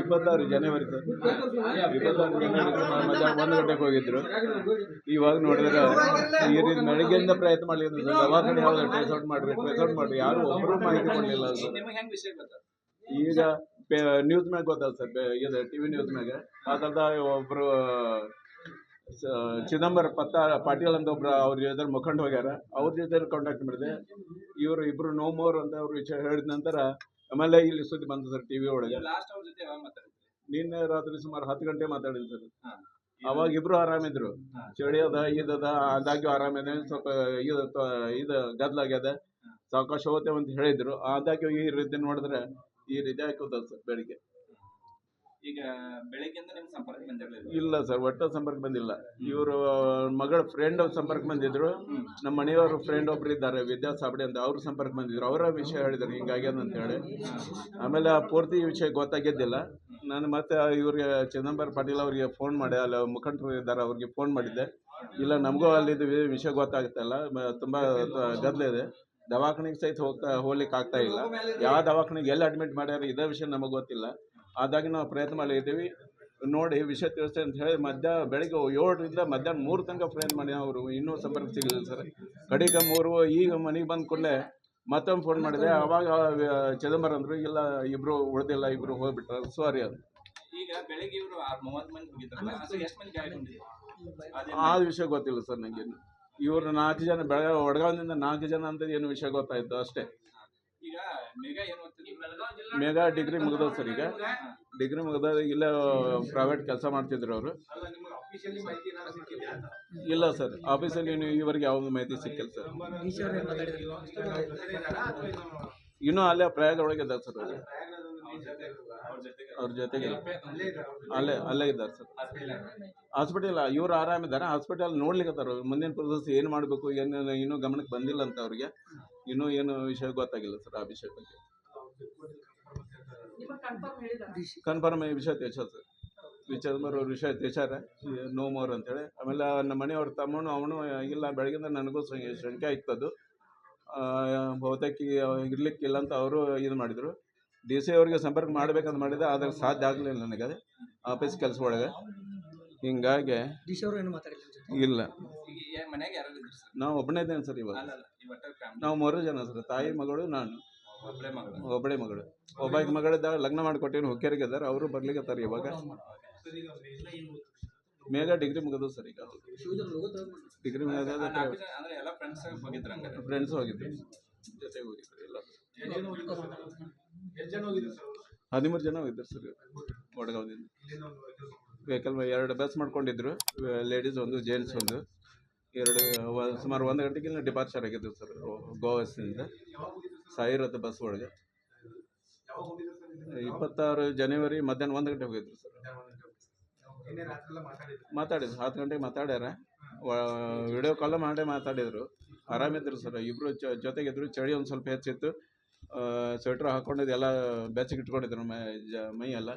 ಇಪ್ಪತ್ತಾರು ಜನವರಿ ಸರ್. ಇಪ್ಪತ್ತಾರು ಜನವರಿ ಒಂದು ಗಂಟೆಗೆ ಹೋಗಿದ್ರು. ಇವಾಗ ನೋಡಿದ್ರೆ ಈ ಪ್ರಯತ್ನ ಸರ್. ದವಾಖಾನೆ ಯಾವ್ದು ಟ್ರೇಸ್ ಔಟ್ ಮಾಡ್ರಿ ಟ್ರೇಸ್ ಔಟ್ ಮಾಡ್ರಿ, ಯಾರು ಒಬ್ಬರು ಮಾಹಿತಿ ಕೊಡಲಿಲ್ಲ ಹೆಂಗ್ ಈಗ ನ್ಯೂಸ್ ಮ್ಯಾಗ ಗೊತ್ತಲ್ಲ ಸರ್ ಇದು ಟಿ ವಿ ನ್ಯೂಸ್ ಮ್ಯಾಗ. ಥರದ ಒಬ್ಬರು ಚಿದಂಬರ ಪತ್ತ, ಪಾಟೀಲ್ ಅಂತ ಒಬ್ರು ಅವ್ರ ಜೊತೆ ಮುಖಂಡ ಹೋಗ್ಯಾರ. ಅವ್ರ ಜೊತೆ ಕಾಂಟ್ಯಾಕ್ಟ್ ಮಾಡಿದೆ. ಇವರು ಇಬ್ರು ನೋ ಮೋರ್ ಅಂತ ಅವರು ವಿಚಾರ ಹೇಳಿದ ನಂತರ ಆಮೇಲೆ ಇಲ್ಲಿ ಸುದ್ದಿ ಬಂದ ಸರ್ ಟಿವಿ ಒಳಗೆ. ಲಾಸ್ಟ್ ಅವ್ರ ಜೊತೆ ಯಾವಾಗ ಮಾತಾಡಿದ್ರಿ? ನಿನ್ನೆ ರಾತ್ರಿ ಸುಮಾರು ಹತ್ತು ಗಂಟೆ ಮಾತಾಡಿದ್ರು ಸರ್. ಅವಾಗ ಇಬ್ರು ಆರಾಮಿದ್ರು. ಚಳಿ ಅದ ಇದದ ಆದಾಗ್ಯೂ ಆರಾಮಿದೆ ಸ್ವಲ್ಪ ಇದ ಇದು ಗದ್ಲಾಗ್ಯದ. ಸಾವಕಾಶ ಹೋತೆ ಅಂತ ಹೇಳಿದ್ರು. ಆದಾಗ್ಯೂ ಈ ರೀತಿ ನೋಡಿದ್ರೆ ಈ ರೀತಿ ಹಾಕೋದ ಸರ್ ಬೆಳಿಗ್ಗೆ. ಈಗ ಬೆಳಿಗ್ಗೆಯಿಂದ ನಿಮ್ಮ ಸಂಪರ್ಕ ಬಂದಿರಲಿಲ್ಲ ಇಲ್ಲ ಸರ್ ಒಟ್ಟು ಸಂಪರ್ಕ ಬಂದಿಲ್ಲ. ಇವರು ಮಗಳ ಫ್ರೆಂಡ್ ಸಂಪರ್ಕ ಬಂದಿದ್ರು. ನಮ್ಮ ಮನೆಯವರು ಫ್ರೆಂಡ್ ಒಬ್ರು ಇದ್ದಾರೆ ವಿದ್ಯಾ ಸಾಬಡೆ ಅಂತ ಅವ್ರ ಸಂಪರ್ಕ ಬಂದಿದ್ರು. ಅವರ ವಿಷಯ ಹೇಳಿದ್ರು ಹಿಂಗಾಗ್ಯದ ಅಂತ ಹೇಳಿ. ಆಮೇಲೆ ಆ ಪೂರ್ತಿ ವಿಷಯ ಗೊತ್ತಾಗಿದ್ದಿಲ್ಲ ನಾನು ಮತ್ತೆ ಇವ್ರಿಗೆ ಚಿದಂಬರ ಪಾಟೀಲ್ ಅವರಿಗೆ ಫೋನ್ ಮಾಡಿ ಅಲ್ಲಿ ಮುಖಂಡರು ಇದ್ದಾರೆ ಅವ್ರಿಗೆ ಫೋನ್ ಮಾಡಿದ್ದೆ. ಇಲ್ಲ ನಮಗೂ ಅಲ್ಲಿದ್ದು ವಿಷಯ ಗೊತ್ತಾಗುತ್ತಲ್ಲ ಇಲ್ಲ ತುಂಬ ಗದ್ದಲ ಇದೆ. ದವಾಖಾನೆಗೆ ಸಹಿತ ಹೋಗ್ತಾ ಹೋಗ್ಲಿಕ್ಕೆ ಆಗ್ತಾ ಇಲ್ಲ ಯಾವ ದವಾಖಾನೆಗೆ ಎಲ್ಲಿ ಅಡ್ಮಿಟ್ ಮಾಡ್ಯಾರ ಇದೇ ವಿಷಯ ನಮಗೆ ಗೊತ್ತಿಲ್ಲ. ಆದಾಗ ನಾವು ಪ್ರಯತ್ನ ಮಾಡಿದ್ದೀವಿ ನೋಡಿ ವಿಷಯ ತಿಳಿಸ್ತೆ ಅಂತ ಹೇಳಿ ಮಧ್ಯಾಹ್ನ ಬೆಳಗ್ಗೆ ಏಳರಿಂದ ಮಧ್ಯಾಹ್ನ ಮೂರು ತನಕ ಪ್ರಯತ್ನ ಮಾಡಿ ಅವರು ಇನ್ನೂ ಸಂಪರ್ಕ ಸಿಗಲಿಲ್ಲ ಸರ್. ಕಡೆಗೆ ಮೂರು ಈಗ ಮನೆಗೆ ಬಂದ ಕೂಡಲೇ ಮತ್ತೊಮ್ಮೆ ಫೋನ್ ಮಾಡಿದೆ. ಅವಾಗ ಚಿದಂಬರ ಅಂದರು ಇಲ್ಲ ಇಬ್ಬರು ಉಳ್ದಿಲ್ಲ ಇಬ್ಬರು ಹೋಗ್ಬಿಟ್ರ. ಸಾರಿ ಅದು. ಈಗ ಬೆಳಿಗ್ಗೆ ಇವರು ಮೂವತ್ ಮಂದಿ ಹೋಗಿದ್ರಲ್ಲ ಅದು ಎಷ್ಟು ಮಂದಿ ಗಾಯಗೊಂಡಿದ್ರು ಆ ವಿಷಯ ಗೊತ್ತಿಲ್ಲ ಸರ್ ನನಗೆ ಇವರು ನಾಲ್ಕು ಜನ ಬೆಳಗ್ಗೆ ವಡಗಾವದಿಂದ ನಾಲ್ಕು ಜನ ಅಂತ ಏನು ವಿಷಯ ಗೊತ್ತಾಯ್ತು ಅಷ್ಟೇ. ಮೇಘ ಡಿಗ್ರಿ ಮುಗಿದ ಸರ್ ಈಗ. ಡಿಗ್ರಿ ಮುಗಿದ ಇಲ್ಲ ಪ್ರೈವೇಟ್ ಕೆಲಸ ಮಾಡ್ತಿದ್ರು ಅವರು. ಇಲ್ಲ ಸರ್ ಆಫೀಸಲ್ಲಿ ಇನ್ನು ಈವರೆಗೆ ಯಾವ ಮಾಹಿತಿ ಸಿಕ್ಕಿಲ್ಲ ಸರ್. ಇನ್ನೂ ಅಲ್ಲೇ ಪ್ರಯಾಗ ಒಳಗೆ ಇದ್ದಾರೆ ಸರ್ ಅವರು. ಅವ್ರ ಜೊತೆಗೆ. ಅಲ್ಲೇ ಅಲ್ಲೇ ಇದ್ದಾರೆ ಸರ್. ಹಾಸ್ಪಿಟಲ್ ಇವ್ರು ಆರಾಮಿದ್ದಾರೆ ಹಾಸ್ಪಿಟಲ್ ನೋಡ್ಲಿಕ್ಕೆ ಮುಂದಿನ ಪ್ರೊಸೆಸ್ ಏನು ಮಾಡಬೇಕು, ಏನು, ಇನ್ನೂ ಗಮನಕ್ಕೆ ಬಂದಿಲ್ಲ ಅಂತ ಅವ್ರಿಗೆ. ಇನ್ನೂ ಏನು ವಿಷಯ ಗೊತ್ತಾಗಿಲ್ಲ ಸರ್ ಆ ವಿಷಯ ಬಗ್ಗೆ. ಕನ್ಫರ್ಮ್ ಈ ವಿಷಯ ತಿಳಿಸೋದು ಸರ್. ವಿಚಾರ ವಿಷಯ ತಿಳಿಸಾರೆ ನೋ ಮೋರ್ ಅಂತೇಳಿ. ಆಮೇಲೆ ನಮ್ಮ ಮನೆಯವ್ರ ತಮ್ಮನು ಅವನು ಇಲ್ಲ ಬೆಳಗಿಂದ ನನಗೂ ಶಂಕೆ ಇತ್ತದು ಬಹುತೇಕ ಇರ್ಲಿಕ್ಕಿಲ್ಲ ಅಂತ ಅವರು ಇದು ಮಾಡಿದರು. ಡಿ ಸಿ ಅವ್ರಿಗೆ ಸಂಪರ್ಕ ಮಾಡ್ಬೇಕಂತ ಮಾಡಿದೆ ಆದರೆ ಸಾಧ್ಯ ಆಗಲಿಲ್ಲ ನನಗೆ. ಅದು ಆಫೀಸ್ ಕೆಲಸ ಒಳಗೆ. ಹಿಂಗಾಗಿ ದಿಶಾ ಅವರು ಏನು ಮಾತಾಡಿಲ್ಲ ಜೊತೆ? ಇಲ್ಲ. ನಾವು ಒಬ್ಬನೇ ಇದ್ದೇನೆ ಸರ್ ಇವಾಗ. ಅಲ್ಲ ಅಲ್ಲ ಈ ಒಟ್ಟ ಫ್ಯಾಮಿಲಿ ನಾವು ಮೂರು ಜನ ಸರ್ ತಾಯಿ ಮಗಳು ನಾನು. ಒಬ್ಬಳೆ ಮಗಳು. ಒಬ್ಬ ಮಗಳು ಒಬ್ಬಾಕಿ ಮಗಳಿದ್ದಾಗ ಲಗ್ನ ಮಾಡಿಕೊಟ್ಟೇನು ಹುಕ್ಕೇರಿಗೆ ಇದ್ದಾರೆ ಅವರು ಬರ್ಲಿಕ್ಕತ್ತಾರ ಇವಾಗ. ಮೇಲ ಡಿಗ್ರಿ ಮುಗಿದು ಸರ್ ಈಗ ಡಿಗ್ರಿ ಮುಗಿದ ಅಂದ್ರೆ ಫ್ರೆಂಡ್ಸ್ ಹೋಗಿದ್ರ ಹಂಗಾರೆ ಫ್ರೆಂಡ್ಸ್ ಹೋಗಿದ್ರು ಜೊತೆಗೆ ಹೋಗಿದ್ರು ಎಲ್ಲ. ಹದಿಮೂರು ಜನ ಹೋಗಿದ್ರು ಸರ್? ವಡಗಾವದಿಂದ ವೆಹಿಕಲ್ ಎರಡು ಬಸ್ ಮಾಡ್ಕೊಂಡಿದ್ರು. ಲೇಡೀಸ್ ಒಂದು ಜೆಂಟ್ಸ್ ಒಂದು. ಎರಡು ಸುಮಾರು ಒಂದು ಗಂಟೆಗೆ ಡಿಪಾರ್ಚರ್ ಆಗಿದ್ದು ಸರ್ ಗೋವಾಸಿಂದ. ಸಾಯಿರದ ಬಸ್ ಒಳಗೆ. ಇಪ್ಪತ್ತಾರು ಜನವರಿ ಮಧ್ಯಾಹ್ನ ಒಂದು ಗಂಟೆ ಹೋಗಿದ್ರು ಸರ್ ಮಾತಾಡಿದ್ರು. ಹತ್ತು ಗಂಟೆಗೆ ಮಾತಾಡ್ಯಾರ. ವಿಡಿಯೋ ಕಾಲ್ ಮಾಡೇ ಮಾತಾಡಿದ್ರು. ಆರಾಮಿದ್ರು ಸರ್ ಇಬ್ಬರು ಜೊತೆಗಿದ್ರು. ಚಳಿ ಒಂದು ಸ್ವಲ್ಪ ಹೆಚ್ಚಿತ್ತು. ಸ್ವೆಟ್ರ್ ಹಾಕೊಂಡಿದ್ದು ಎಲ್ಲ ಬೆಚ್ಚಗೆ ಇಟ್ಕೊಂಡಿದ್ರು ಮೈ ಜ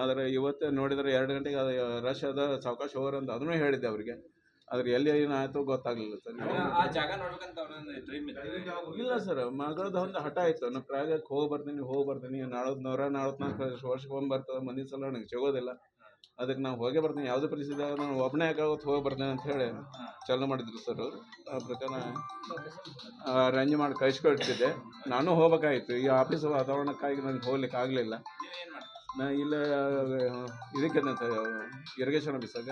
ಆದರೆ ಇವತ್ತು ನೋಡಿದ್ರೆ ಎರಡು ಗಂಟೆಗೆ ಅದು ರಶ್ ಅದ ಸಾವಕಾಶ ಹೋಗ್ರಿ ಅಂತ ಅದನ್ನೂ ಹೇಳಿದ್ದೆ ಅವರಿಗೆ. ಆದ್ರೆ ಎಲ್ಲಿ ಏನಾಯಿತು ಗೊತ್ತಾಗಲಿಲ್ಲ ಸರ್. ಇಲ್ಲ ಸರ್ ಮಗಳದ ಒಂದು ಹಠ ಆಯಿತು. ನಾನು ಪ್ರಾಯಕ್ಕೆ ಹೋಗಿ ಬರ್ತೀನಿ ಹೋಗಿ ಬರ್ತೀನಿ ನಾಳದ್ ನೂರ ನಾಲ್ಕು ವರ್ಷಕ್ಕೆ ಒಂದು ಬರ್ತದೆ ಮಂದಿ ಸಲ ನನಗೆ ಸಿಗೋದಿಲ್ಲ. ಅದಕ್ಕೆ ನಾವು ಹೋಗೇ ಬರ್ತೀನಿ. ಯಾವುದೇ ಪರಿಸ್ಥಿತಿ ನಾನು ಒಬ್ಬನೇ ಯಾಕಾಗುತ್ತೆ ಹೋಗಿ ಬರ್ತೀನಿ ಅಂತ ಹೇಳಿ ಚಾಲು ಮಾಡಿದ್ರು ಸರ್ ಅವರು. ಆ ಪ್ರಕಾರ ರೇಂಜ್ ಮಾಡಿ ಕಳಿಸ್ಕೊಟ್ಟಿದ್ದೆ. ನಾನು ಹೋಗ್ಬೇಕಾಗಿತ್ತು ಈ ಆಫೀಸ್ ವಾತಾವರಣಕ್ಕಾಗಿ ನನಗೆ ಹೋಗ್ಲಿಕ್ಕೆ ಆಗಲಿಲ್ಲ. ನಾ ಇಲ್ಲೇ ಇದಕ್ಕೆ ಇರಿಗೇಷನ್ ಆಫೀಸಾಗ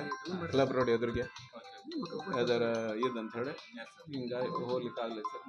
ಕ್ಲಬ್ ರೋಡ್ ಎದುರಿಗೆ. ಅದರ ಇದಂತ ಹೇಳಿ, ಹಿಂಗಾಗಿ ಹೋಗ್ಲಿಕ್ಕೆ ಆಗಲಿ ಸರ್.